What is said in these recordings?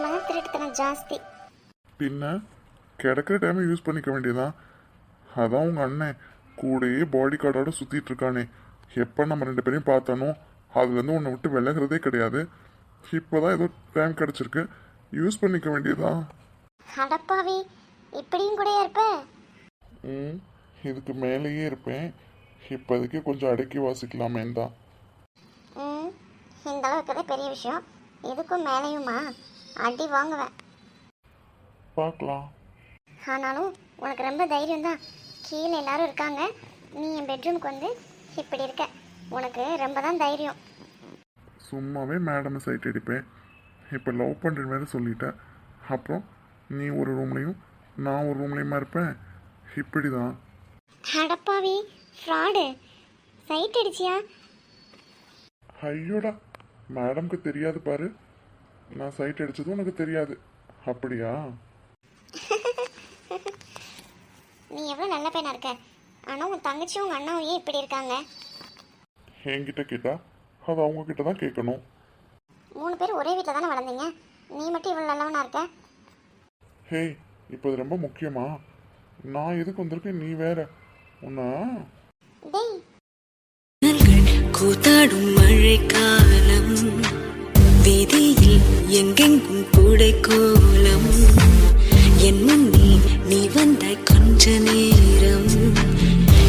திருட்டுத்தனம் ஜாஸ்தி. பின்ன கிடைக்கிற டைமை யூஸ் பண்ணிக்க வேண்டியதான் அதான் உங்கள் அண்ணன். கூடயே பாடி கார்டோட சுற்றிட்டு இருக்கானே. எப்போ நம்ம ரெண்டு பேரையும் பார்த்தானோ அதுலேருந்து உன்னை விட்டு விலகிறதே கிடையாது. இப்போதான் ஏதோ டைம் கிடச்சிருக்கு. யூஸ் பண்ணிக்க வேண்டியதான் அடப்பாவி இப்படியும் கூட இருப்ப? ம் இதுக்கு மேலேயே இருப்பேன். இப்போதைக்கு கொஞ்சம் அடக்கி வாசிக்கலாமே தான் ம் இந்த அளவுக்கு பெரிய விஷயம். இதுக்கும் மேலேயுமா? அடி வாங்குவேன். பார்க்கலாம். ஆனாலும் உனக்கு ரொம்ப தைரியம் தான். கீழே எல்லாரும் இருக்காங்க. நீ என் பெட்ரூமுக்கு வந்து இப்படி இருக்க. உனக்கு ரொம்ப தான் தைரியம். சும்மாவே மேடமை சைட் அடிப்பேன். இப்போ லவ் பண்ணுற வேறு சொல்லிட்டேன் அப்புறம் நீ ஒரு ரூம்லேயும் நான் ஒரு ரூம்லேயுமா இருப்பேன்? இப்படி தான் அடப்பாவி ஃப்ராடு சைட் அடிச்சியா? ஐயோடா மேடம்க்கு தெரியாது பாரு. நான் சைட் அடிச்சது உனக்கு தெரியாது. அப்படியா? நீ எவ்வளோ நல்ல பையனா இருக்க? ஆனால் உன் தங்கச்சியும் உங்கள் அண்ணாவும் ஏன் இப்படி இருக்காங்க? என்கிட்ட கேட்டா? அது அவங்க கிட்ட தான் கேட்கணும். மூணு பேர் ஒரே வீட்டில் தானே வளர்ந்தீங்க? நீ மட்டும் இவ்வளோ நல்லவனா இருக்க? ஹேய் இப்போ இது ரொம்ப முக்கியமா? நான் எதுக்கு வந்திருக்கேன்? நீ வேற. உன்னா? டேய். கூத்தாடும் மழைக்காலம். வீதியில் எங்கெங்கும் கூடை கோலம் என் முன்னே நீ வந்தாய் கொஞ்ச நேரம்.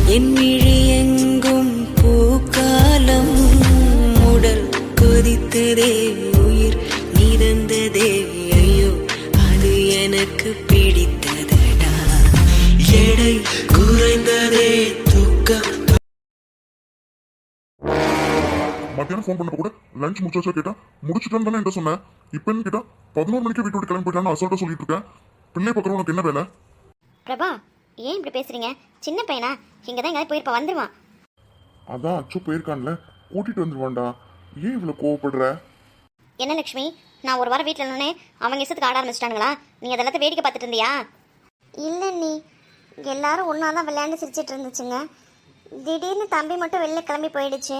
என் விழி எங்கும் பூக்காலம். உடல் கொதித்ததே மத்தியானம் ஃபோன் பண்ணப்ப கூட லஞ்ச் முடிச்சாச்சா கேட்டா முடிச்சுட்டேன்னு தானே என்கிட்ட சொன்னேன். இப்போ என்ன கேட்டா பதினோரு மணிக்கு வீட்டு விட்டு கிளம்பி போயிட்டான்னு அசால்ட்டா சொல்லிட்டு இருக்கேன். பிள்ளை பக்கம் உனக்கு என்ன வேலை? பிரபா ஏன் இப்படி பேசுறீங்க? சின்ன பையனா? இங்கே தான் எங்கேயாவது போயிருப்பா வந்துருவான். அதான் அச்சு போயிருக்கான்ல கூட்டிட்டு வந்துருவான்டா. ஏன் இவ்வளவு கோவப்படுற? என்ன லக்ஷ்மி நான் ஒரு வாரம் வீட்டில் இருந்தோன்னே அவங்க இஷ்டத்துக்கு ஆட ஆரம்பிச்சிட்டானுங்களா? நீ அதெல்லாத்தையும் வேடிக்கை பார்த்துட்டு இருந்தியா? இல்லை நீ எல்லாரும் ஒன்றா தான் விளையாண்டு சிரிச்சிட்டு இருந்துச்சுங்க. திடீர்னு தம்பி மட்டும் வெளில கிளம்பி போயிடுச்சு.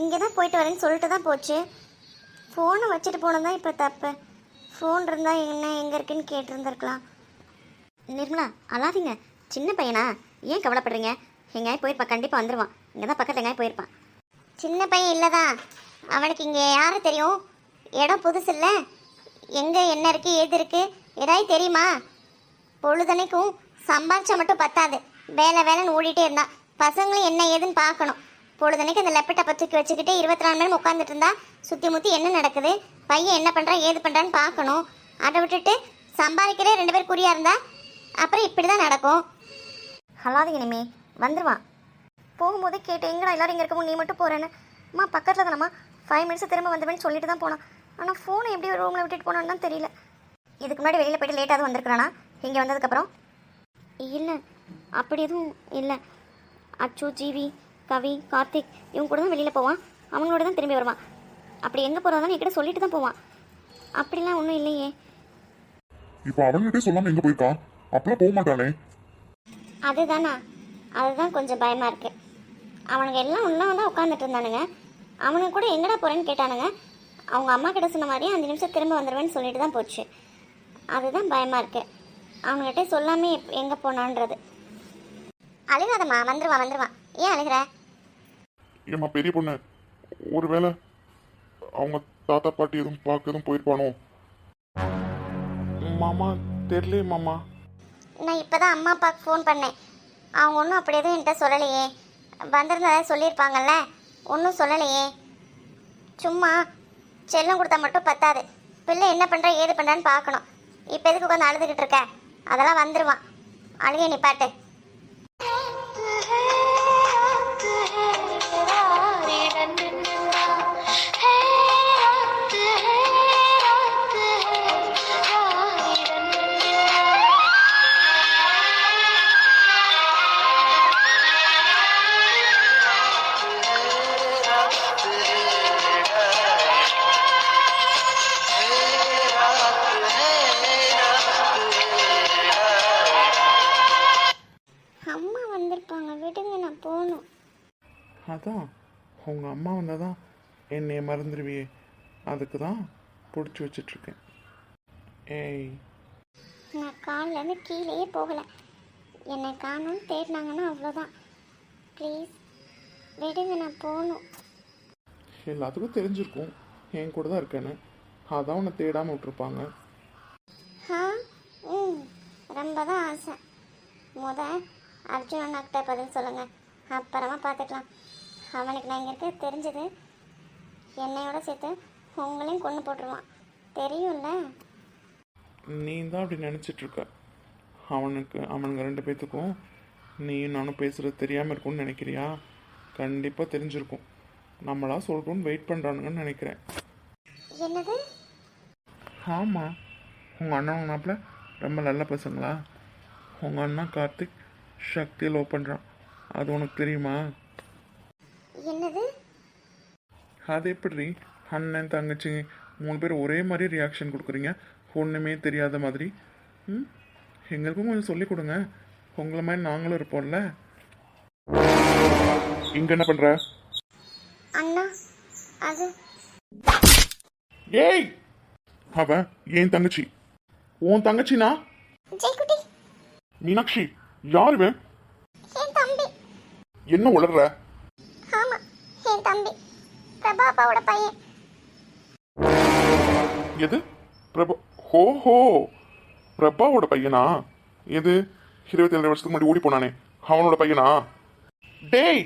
இங்கே தான் போயிட்டு வரேன்னு சொல்லிட்டு தான் போச்சு ஃபோனை வச்சுட்டு போனது தான் இப்போ தப்பு. ஃபோன் இருந்தால் என்ன எங்கே இருக்குன்னு கேட்டிருந்துருக்கலாம். நிர்மலா அழாதீங்க. சின்ன பையனா? ஏன் கவலைப்படுறீங்க? எங்கேயாவது போயிருப்பா கண்டிப்பாக வந்துடுவான் இங்கே தான் பக்கத்தில் எங்கேயாவது போயிருப்பான். சின்ன பையன் இல்லைதான் அவனுக்கு இங்கே யாரும் தெரியும்? இடம் புதுசு இல்லை. எங்கே என்ன இருக்குது ஏது இருக்குது ஏதாவது தெரியுமா? பொழுதனைக்கும் சம்பாரிச்சா மட்டும் பத்தாது. வேலை வேலைன்னு ஓடிட்டே இருந்தான். பசங்களும் என்ன ஏதுன்னு பார்க்கணும். பொழுதனைக்கு அந்த லேப்டாப்பை தூக்கி வச்சுக்கிட்டு இருபத்தி நாலு மணி உட்காந்துட்டு இருந்தா சுற்றி முற்றி என்ன நடக்குது? பையன் என்ன பண்ணுறான் ஏது பண்ணுறான்னு பார்க்கணும். அதை விட்டுட்டு சம்பாதிக்கிறே ரெண்டு பேர் குறியா இருந்தா அப்புறம் இப்படி தான் நடக்கும். அழாதீங்க இனிமே வந்துருவான் போகும்போதே கேட்டு எங்கடா எல்லாரும் இங்கே இருக்கவும்? நீ மட்டும் போகிறேன்னு அம்மா பக்கத்தில் தானம்மா ஃபைவ் மினிட்ஸ் திரும்ப வந்துவேன்னு சொல்லிட்டு தான் போனான். ஆனால் ஃபோனை எப்படி ரூமில் விட்டுட்டு போனான்னு தான் தெரியல. இதுக்கு முன்னாடி வெளியில் போயிட்டு லேட்டாக வந்திருக்கிறானா? இங்கே வந்ததுக்கப்புறம்? இல்லை அப்படி எதுவும் இல்லை. அச்சு ஜீவி கவி கார்த்திக் இவங்க கூட தான் வெளியில் போவான். அவங்களோட தான் திரும்பி வருவான். அப்படி எங்கே போகிறதான்னு என்கிட்ட சொல்லிட்டு தான் போவான். அப்படிலாம் ஒன்றும் இல்லையே. இப்போ அவன்கிட்டே சொல்லாம எங்க போயிருக்கான்? அப்பெல்லாம் போக மாட்டானே. அதுதானா? அதுதான் கொஞ்சம் பயமாக இருக்கு. அவனுங்க எல்லாம் ஒன்றா தான் உட்காந்துட்டு இருந்தானுங்க. அவனுங்க கூட எங்கடா போகிறேன்னு கேட்டானுங்க. அவங்க அம்மா கிட்ட சொன்ன மாதிரியே அஞ்சு நிமிஷம் திரும்ப வந்துடுவேன்னு சொல்லிட்டு தான் போச்சு. அதுதான் பயமாக இருக்கு. அவனுங்கிட்ட சொல்லாமே எங்கே போனான்றது. அழுகாதம்மா வந்துருவான் வந்துருவான். ஏன் அழுகிற? ஏம்மா பெரிய பொண்ணு ஒருவேளை அவங்க தாத்தா பாட்டி எதுவும் பார்க்க எதுவும் போயிருப்பானோ? மாமா தெரியலையே மாமா. நான் இப்போ தான் அம்மா அப்பாவுக்கு ஃபோன் பண்ணேன். அவங்க ஒன்றும் அப்படி எதுவும் என்கிட்ட சொல்லலையே. வந்திருந்தா சொல்லியிருப்பாங்கல்ல? ஒன்றும் சொல்லலையே. சும்மா செல்லம் கொடுத்தா மட்டும் பத்தாது. பிள்ளை என்ன பண்ணுறா ஏது பண்ணுறான்னு பார்க்கணும். இப்போ எதுக்கு உட்காந்து அழுதுகிட்டு இருக்க? அதெல்லாம் வந்துடுவான் அழுகை நிப்பாட்டு. அம்மா வந்திருப்பாங்க. விடுங்க நான் போகணும் அதான். உங்க அம்மா வந்தால் தான் என்னைய மறந்துடுவியே அதுக்கு தான் பிடிச்சி வச்சிட்ருக்கேன். ஏய். நான் கால்லேருந்து கீழேயே போகலை. என்னை காணும்னு தேடினாங்கன்னா அவ்வளோதான். ப்ளீஸ் விடுங்க நான் போகணும் எல்லாத்துக்கும் தெரிஞ்சிருக்கும். என் கூட தான் இருக்கேன்னு. அதான் உன்னை தேடாமல் விட்டுருப்பாங்க. ஆ ம். ரொம்ப தான் ஆசை. முத அர்ஜுன் அண்ணாக்கிட்ட பதில் சொல்லுங்கள் அப்புறமா பார்த்துக்கலாம் அவனுக்கு நான் இங்கே இருக்க தெரிஞ்சது. என்னையோட சேர்த்து உங்களையும் கொண்டு போட்டுருவான். தெரியும்ல? நீ தான் அப்படி நினச்சிட்டு இருக்க. அவனுக்கு அவனுங்க ரெண்டு பேர்த்துக்கும் நீயும் நானும் பேசுகிறது தெரியாமல் இருக்கும்னு நினைக்கிறியா? கண்டிப்பாக தெரிஞ்சிருக்கும். நம்மளா சொல்கிறோன்னு வெயிட் பண்ணுறானுங்கன்னு நினைக்கிறேன். என்னது? ஆமாம் உங்கள் அண்ணன் மாப்பிள்ள ரொம்ப நல்ல பசங்களா? உங்கள் அண்ணா கார்த்திக் சக்தியை லவ் பண்ணுறான் அது உனக்கு தெரியுமா? என்னது? அது எப்படி? அண்ணன் தங்கச்சி மூணு பேர் ஒரே மாதிரி ரியாக்ஷன் கொடுக்குறீங்க. ஒன்றுமே தெரியாத மாதிரி. ம்? எங்களுக்கும் கொஞ்சம் சொல்லிக் கொடுங்க. உங்களை மாதிரி நாங்களும் இருப்போம்ல. இங்கே என்ன பண்ணுற அண்ணா அது ஏய்! அவ என் தங்கச்சி? உன் தங்கச்சினா? மீனாட்சி. யார் இவன்? என் தம்பி. என்ன உளர்ற? ஆமாம் என் தம்பி. பிரபா அப்பாவோட பையன். எது? பிரபா ஹோ ஹோ. பிரபாவோட பையனா? எது? இருபத்தி ஏழு வருஷத்துக்கு முன்னாடி ஓடி போனானே. அவனோட பையனா? டேய்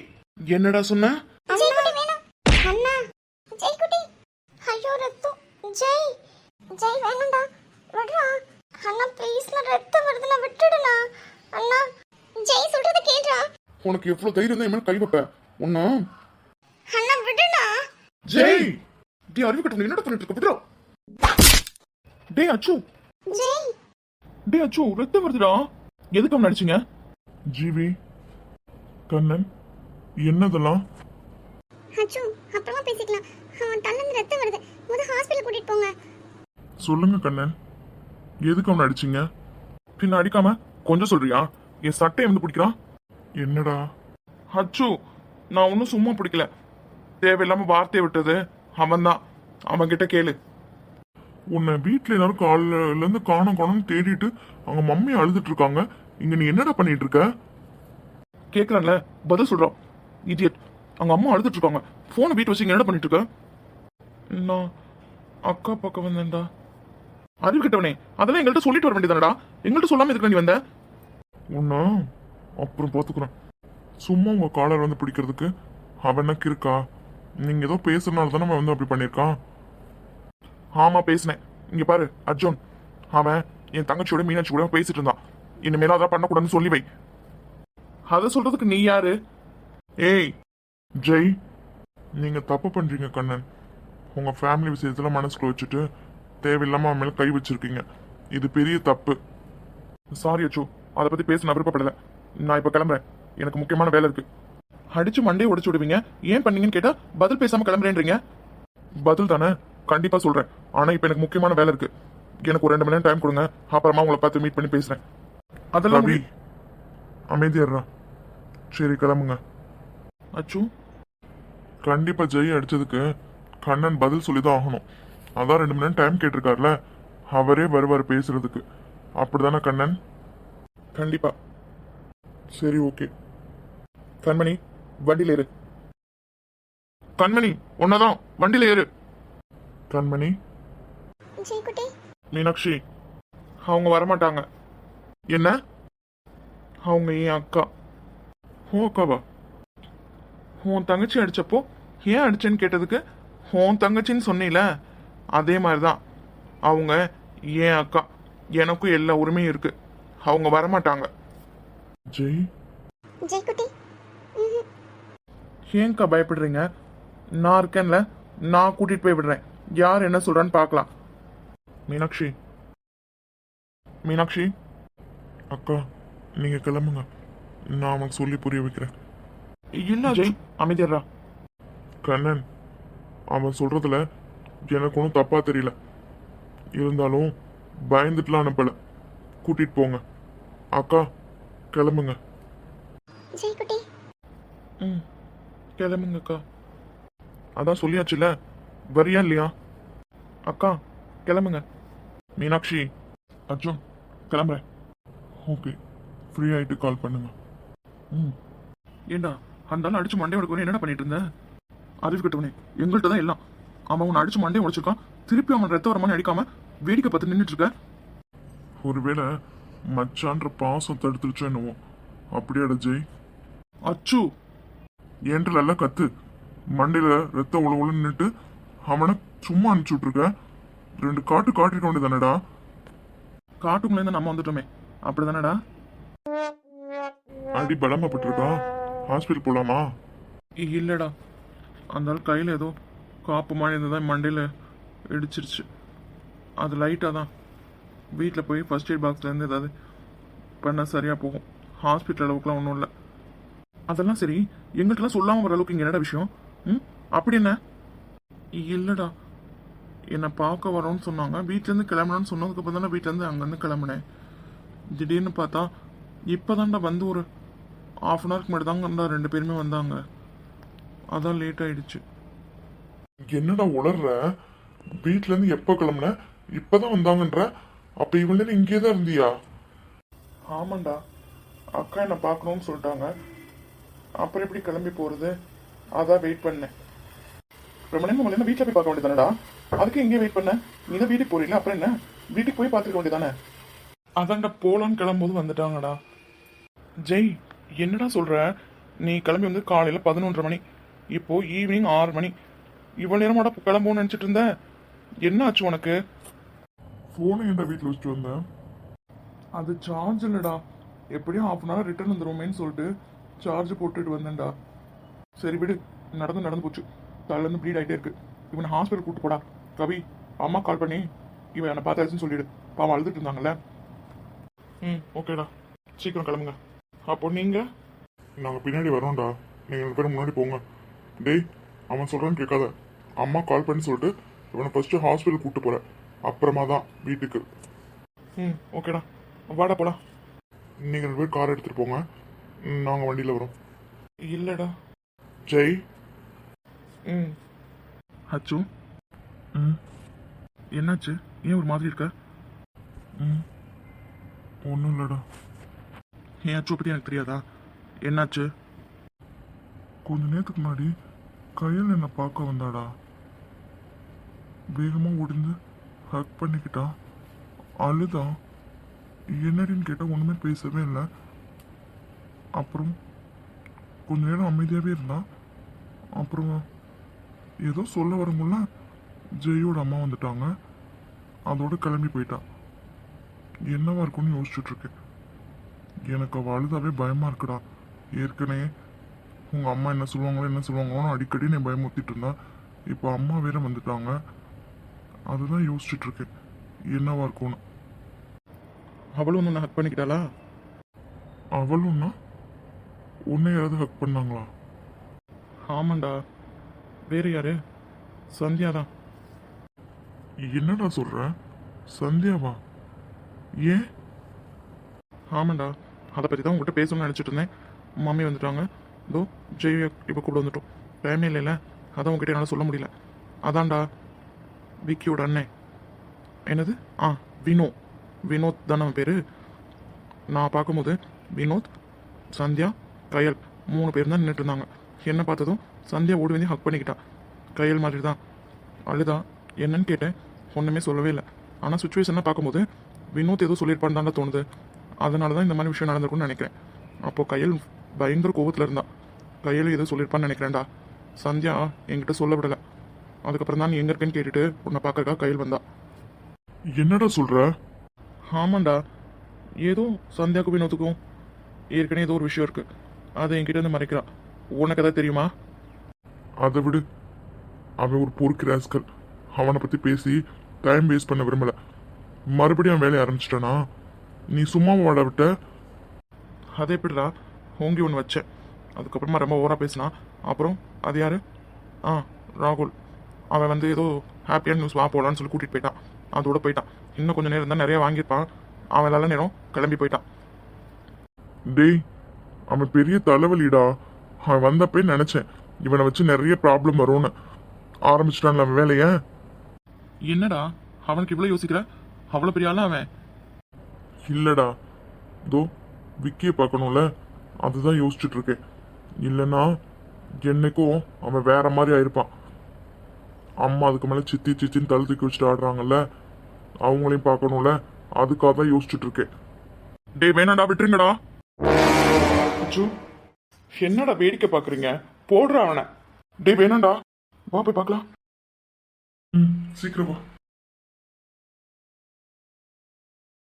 என்னடா சொன்ன? ஜெய்குட்டி வேணும் அண்ணா ஜெய்குட்டி. ஐயோ ரத்தம் ஜெய் ஜெய் வேணும்டா. விடுறா. அண்ணா உனக்கு எவ்வளவு தைரியம் தான் என் மேல கை வைப்ப. உன்ன. அண்ணா விடுண்ணா. ஜெய்! டேய் அறிவு கட்டணும் என்னடா பண்ணிட்டு இருக்க? விடுறா. டேய் அச்சு. ஜெய்! டேய் அச்சு ரத்தம் வருதுடா. எதுக்கு அவன் நடிச்சீங்க ஜீவி கண்ணன் என்னதெல்லாம்? அச்சோ அப்புறமா பேசிக்கலாம். அவன் தள்ளந்து ரத்தம் வருது. முத ஹாஸ்பிடல் கூட்டிட்டு போங்க. சொல்லுங்க கண்ணன். எதுக்கு அவனை அடிச்சீங்க? பின்ன அடிக்காம கொஞ்சம் சொல்றியா? என் சட்டை வந்து பிடிக்கிறான். என்னடா? அச்சு நான் ஒன்றும் சும்மா பிடிக்கல. தேவையில்லாம வார்த்தையை விட்டது. அவன்தான். அவன் கிட்ட கேளு. உன்னை வீட்டில் எல்லாரும் காலைல இருந்து காணோம் காணோம்னு தேடிட்டு அவங்க மம்மி அழுதுட்டு இருக்காங்க. இங்க நீ என்னடா பண்ணிட்டு இருக்க? கேட்கலாம்ல பதில் சொல்றான். இடியட் அவங்க அம்மா அழுதுட்டு இருக்காங்க. போனை வீட்டு வச்சு இங்க என்ன பண்ணிட்டு இருக்க? நான் அக்கா பக்கம் வந்தேன்டா. அறிவு கிட்டவனே அதெல்லாம் எங்கள்கிட்ட சொல்லிட்டு வர வேண்டியதானடா எங்கள்கிட்ட சொல்லாம இருக்க நீ வந்த? உன்ன அப்புறம் பார்த்துக்குறேன் சும்மா உங்க காலர் வந்து பிடிக்கிறதுக்கு அவனுக்கு இருக்கா? நீங்க ஏதோ பேசுறதுனால தானே அவன் வந்து அப்படி பண்ணியிருக்கான் ஆமா பேசினேன். இங்க பாரு அர்ஜுன். அவன் என் தங்கச்சியோட மீனாட்சி கூட பேசிட்டு இருந்தான். இனிமேல் அதான் பண்ணக்கூடாதுன்னு சொல்லி வை. அதை சொல்றதுக்கு நீ யாரு? ஏய் ஜெய் நீங்க தப்பு பண்றீங்க கண்ணன். உங்க ஃபேமிலி விஷயத்துல மனசுக்குள்ள வச்சுட்டு தேவையில்லாம அவன் மேல கை வச்சிருக்கீங்க. இது பெரிய தப்பு. சாரி அச்சு. அதை பத்தி பேச நான் விருப்பப்படலை. நான் இப்ப கிளம்புறேன். எனக்கு முக்கியமான வேலை இருக்கு. அடிச்சு மண்டையை உடைச்சு விடுவீங்க. ஏன் பண்ணீங்கன்னு கேட்டா பதில் பேசாம கிளம்புறேன்றீங்க. பதில் தானே? கண்டிப்பா சொல்றேன். ஆனா இப்ப எனக்கு முக்கியமான வேலை இருக்கு. எனக்கு ஒரு ரெண்டு மணி நேரம் டைம் கொடுங்க. அப்புறமா உங்களை பார்த்து மீட் பண்ணி பேசுறேன். அதெல்லாம் அமைதியாடுறா சரி கிளம்புங்க. அச்சு. கண்டிப்பா ஜெய் அடிச்சதுக்கு கண்ணன் பதில் சொல்லி தான் ஆகணும். அதான் ரெண்டு மணி நேரம் டைம் கேட்டிருக்காருல. அவரே வருவார் பேசுறதுக்கு. அப்படிதானே கண்ணன்? கண்டிப்பா. சரி ஓகே. கண்மணி வண்டியில ஏறு. கண்மணி உன்னதான் வண்டியில ஏறு. கண்மணி மீனாட்சி அவங்க வரமாட்டாங்க. என்ன? அவங்க என் அக்கா. ஓ அக்காவா? உன் தங்கச்சி அடிச்சப்போ ஏன் அடிச்சேன்னு கேட்டதுக்கு உன் தங்கச்சின்னு சொன்னீல? அதே மாதிரி தான் அவங்க என் அக்கா. எனக்கும் எல்லா உரிமையும் இருக்கு. அவங்க வரமாட்டாங்க. ஜெய். ஜெய்குட்டி. ஏன்க்கா பயப்படுறீங்க? நான் இருக்கேன்ல நான் கூட்டிட்டு போய் விடுறேன். யார் என்ன சொல்றான்னு பார்க்கலாம். மீனாட்சி. மீனாட்சி. அக்கா நீங்க கிளம்புங்க. நான் அவனுக்கு சொல்லி புரிய வைக்கிறேன். இல்ல ஜெய் அமைதியர்ரா கண்ணன் அவன் சொல்றதுல எனக்கு ஒன்றும் தப்பா தெரியல. இருந்தாலும் பயந்துட்டுலாம் அனுப்பல. கூட்டிட்டு போங்க. அக்கா கிளம்புங்க. ஜெய்குட்டி ம் கிளம்புங்கக்கா. அதான் சொல்லியாச்சுல வரியா இல்லையா? அக்கா கிளம்புங்க. மீனாட்சி அர்ஜுன் கிளம்புறேன். ஓகே ஃப்ரீ ஆயிட்டு கால் பண்ணுங்க. ம். ஏண்டா அந்த அடிச்சு மண்டை உடக்க என்னடா பண்ணிட்டு இருந்த? அறிவு கட்டவனே எங்கள்கிட்ட தான் எல்லாம். அவன் உன்னை அடிச்சு மண்டை உடைச்சிருக்கான் திருப்பி அவன் ரத்த வரமான அடிக்காம வேடிக்கை பார்த்து நின்றுட்டு இருக்க. ஒருவேளை மச்சான்ற பாசம் தடுத்துருச்சோ என்னவோ அப்படியாடா ஜெய். அச்சு! என்று நல்லா கத்து. மண்டையில ரத்த உழ உழன்னுட்டு அவனை சும்மா அனுப்பிச்சு விட்டுருக்க ரெண்டு காட்டு காட்டிருக்க வேண்டியதானடா காட்டுக்குள்ள நம்ம வந்துட்டோமே. அப்படிதானடா. அடி பலமாப்பட்டிருக்கா? ஹாஸ்பிட்டல் போலாமா? இ- இல்லடா. அந்த ஆள் கையில் ஏதோ காப்பு மாதிரி இருந்ததா மண்டையில் இடிச்சிருச்சு. அது லைட்டாக தான். வீட்டில் போய் ஃபர்ஸ்ட் எய்ட் பாக்ஸ்லேருந்து ஏதாவது பண்ணால் சரியாக போகும். ஹாஸ்பிட்டல் அளவுக்குலாம் ஒன்றும் இல்லை. அதெல்லாம் சரி எங்கள்கிட்டலாம் சொல்லாமல் வர அளவுக்கு இங்கே என்னடா விஷயம்? ம்? அப்படி என்ன? இல்லைடா. என்னை பார்க்க வரோன்னு சொன்னாங்க. வீட்டிலேருந்து கிளம்பணும்னு சொன்னதுக்கப்புறம் தானே வீட்டிலேருந்து அங்கேருந்து கிளம்புனேன். திடீர்னு பார்த்தா இப்போ வந்து ஒரு ஆஃப் அன் ஹவருக்கு முன்னாடி தாங்க ரெண்டு பேருமே வந்தாங்க. அதான் லேட் ஆயிடுச்சு. என்னடா உளர்ற? வீட்டிலேருந்து எப்போ கிளம்புன? இப்போதான் வந்தாங்கன்ற? அப்ப இவ்வளவு நேரம் இங்கே தான் இருந்தியா? ஆமாண்டா. அக்கா என்னை பார்க்கணும்னு சொல்லிட்டாங்க. அப்புறம் எப்படி கிளம்பி போகிறது அதான் வெயிட் பண்ணேன். ரொம்ப நேரம் மணி வீட்டில் போய் பார்க்க வேண்டியதானடா அதுக்கு இங்கே வெயிட் பண்ண நீ தான் வீட்டுக்கு போறீங்களா அப்புறம் என்ன? வீட்டுக்கு போய் பார்த்துக்க வேண்டியதானே அதான்டா போலான்னு கிளம்பும்போது வந்துட்டாங்கடா. ஜெய் என்னடா சொல்ற? நீ கிளம்பி வந்து காலையில் பதினொன்றரை மணி. இப்போ ஈவினிங் ஆறு மணி. இவ்வளோ நேரமாடா கிளம்புவோம்னு நினச்சிட்டு இருந்த? என்ன ஆச்சு உனக்கு? போனை என்ற வீட்டில் வச்சுட்டு வந்தேன். அது சார்ஜ் இல்லைடா. எப்படியும் ஹாஃப் அன் ஹவர் ரிட்டர்ன் வந்துருமேன்னு சொல்லிட்டு சார்ஜ் போட்டுட்டு வந்தேன்டா. சரி விடு நடந்து நடந்து போச்சு. தலையிலேருந்து ப்ளீட் ஆகிட்டே இருக்கு. இவனை ஹாஸ்பிட்டல் கூப்பிட்டு போடா. கவி அம்மா கால் பண்ணி இவன் என்னை பார்த்தாச்சுன்னு சொல்லிடு. பாவம் அழுதுட்டு இருந்தாங்கல்ல. ம் ஓகேடா. சீக்கிரம் கிளம்புங்க. அப்போ நீங்கள் நாங்கள் பின்னாடி வரோம்டா. நீங்கள் ரெண்டு பேரும் முன்னாடி போங்க. டேய் அவன் சொல்கிறான்னு கேட்காத. அம்மா கால் பண்ணி சொல்லிட்டு இவனை ஃபஸ்ட்டு ஹாஸ்பிட்டல் கூப்பிட்டு போகிறேன் அப்புறமா தான் வீட்டுக்கு. ம் ஓகேடா. வாடா போலாம். நீங்க ரெண்டு பேரும் கார் எடுத்துட்டு போங்க. ம், நாங்க வண்டியில வரோம். இல்லைடா. ஜெய். ம். அச்சு. ம். என்னாச்சு? ஏன் ஒரு மாதிரி இருக்க? ம். ஒன்றும் இல்லைடா. ஏன் அச்சு பற்றி எனக்கு தெரியாதா? என்னாச்சு? கொஞ்ச நேரத்துக்கு முன்னாடி கையில் என்னை பார்க்க வந்தாடா. வேகமாக ஒடிந்து ஹக் பண்ணிக்கிட்டா? அழுதா? என்னடின்னு கேட்டால் ஒன்றுமே பேசவே இல்லை. அப்புறம் கொஞ்ச நேரம் அமைதியாகவே இருந்தா? அப்புறம் ஏதோ சொல்ல வரும்போல ஜெயோட அம்மா வந்துட்டாங்க. அதோட கிளம்பி போயிட்டான் என்னவா இருக்கும்னு யோசிச்சுட்ருக்கேன் எனக்கு அவள் அழுதாவே பயமாக இருக்குடா. ஏற்கனவே உங்கள் அம்மா என்ன சொல்லுவாங்களோ என்ன சொல்லுவாங்களோன்னு அடிக்கடி நீ பயமுறுத்திட்டு இருந்தா. இப்போ அம்மா வேற வந்துட்டாங்க. அதுதான் யோசிச்சுட்டு இருக்கேன் என்னவா இருக்கும்னு. அவளும் ஒன்று ஹக் பண்ணிக்கிட்டாளா? அவளும்னா உன்னை? யாராவது ஹக் பண்ணாங்களா? ஆமாண்டா. வேற யாரு? சந்தியா தான் என்னடா சொல்ற? சந்தியாவா? ஏன்? ஆமாண்டா. அதை பற்றி தான் உங்கள்கிட்ட பேசணும்னு நினச்சிட்டு இருந்தேன் மம்மி வந்துட்டாங்க. இதோ ஜெய் இப்போ கூட வந்துட்டோம். டைமே இல்லைல்ல. அதான் உங்ககிட்ட என்னால் சொல்ல முடியல. அதான்டா. விக்கியோட அண்ணன் என்னது? ஆ வினோ. வினோத் தானே பேர். நான் பார்க்கும்போது வினோத் சந்தியா கயல் மூணு பேர் தான் நின்றுட்டு இருந்தாங்க. என்ன பார்த்ததும் சந்தியா ஓடி வந்து ஹக் பண்ணிக்கிட்டா. கயல் மாதிரி தான் அழுதா? என்னன்னு கேட்டேன். ஒன்றுமே சொல்லவே இல்லை. ஆனால் சுச்சுவேஷனை பார்க்கும்போது வினோத் ஏதோ சொல்லியிருப்பான்னு தோணுது. அதனால தான் இந்த மாதிரி விஷயம் நடந்திருக்கும்னு நினைக்கிறேன். அப்போது கையல் பயங்கர கோவத்தில் இருந்தா. கையில் ஏதோ சொல்லியிருப்பான்னு நினைக்கிறேன்டா. சந்தியா என்கிட்ட சொல்ல விடலை அதுக்கப்புறம் தான் நீ எங்கே இருக்கேன்னு கேட்டுட்டு உன்னை பார்க்கறக்கா கையில் வந்தா. என்னடா சொல்ற? ஆமாண்டா. ஏதோ சந்தியாவுக்கும் வினோத்துக்கும் ஏற்கனவே ஏதோ ஒரு விஷயம் இருக்கு. அதை என்கிட்ட வந்து மறைக்கிறா. உனக்கு எதாவது தெரியுமா? அதை விடு. அவன் ஒரு பொறுக்கு ராஸ்கல் அவனை பத்தி பேசி டைம் வேஸ்ட் பண்ண விரும்பல. மறுபடியும் அவன் வேலையை ஆரம்பிச்சிட்டானா? நீ சும்மா வாட விட்ட? அதே எப்படிடா? ஓங்கி ஒன்று வச்சேன். அதுக்கப்புறமா ரொம்ப ஓவராக பேசினான் அப்புறம் அது யாரு? ஆ ராகுல். அவன் வந்து ஏதோ ஹாப்பியான நியூஸ் வா போலான்னு சொல்லி கூட்டிகிட்டு போயிட்டான். அதோட போயிட்டான். இன்னும் கொஞ்சம் நேரம் தான் நிறைய வாங்கியிருப்பான். அவன் நல்ல நேரம் கிளம்பி போயிட்டான். டேய் அவன் பெரிய தலைவலிடா. அவன் வந்தப்பே நினைச்சேன் இவனை வச்சு நிறைய ப்ராப்ளம் வரும்னு. ஆரம்பிச்சிட்டான்ல அவன் வேலையை? என்னடா? அவனுக்கு இவ்வளோ யோசிக்கிற? அவ்வளவு பெரிய ஆளா அவன்? இல்லடா. தோ விக்கியை பார்க்கணும்ல. அதுதான் யோசிச்சுட்டு இருக்கேன். இல்லைன்னா என்னைக்கும் அவன் வேற மாதிரி ஆயிருப்பான். அம்மா அதுக்கு மேலே சித்தி சித்தின்னு தலை தூக்கி வச்சுட்டு ஆடுறாங்கல்ல அவங்களையும் பார்க்கணும்ல. அதுக்காக தான் யோசிச்சுட்டு இருக்கேன். டேய் வேணாடா விட்டுருங்கடா. அச்சோ என்னடா வேடிக்கை பாக்குறீங்க போடுறா அவனை. டேய் வேணாண்டா வா போய் பார்க்கலாம். ம் சீக்கிரம் வா.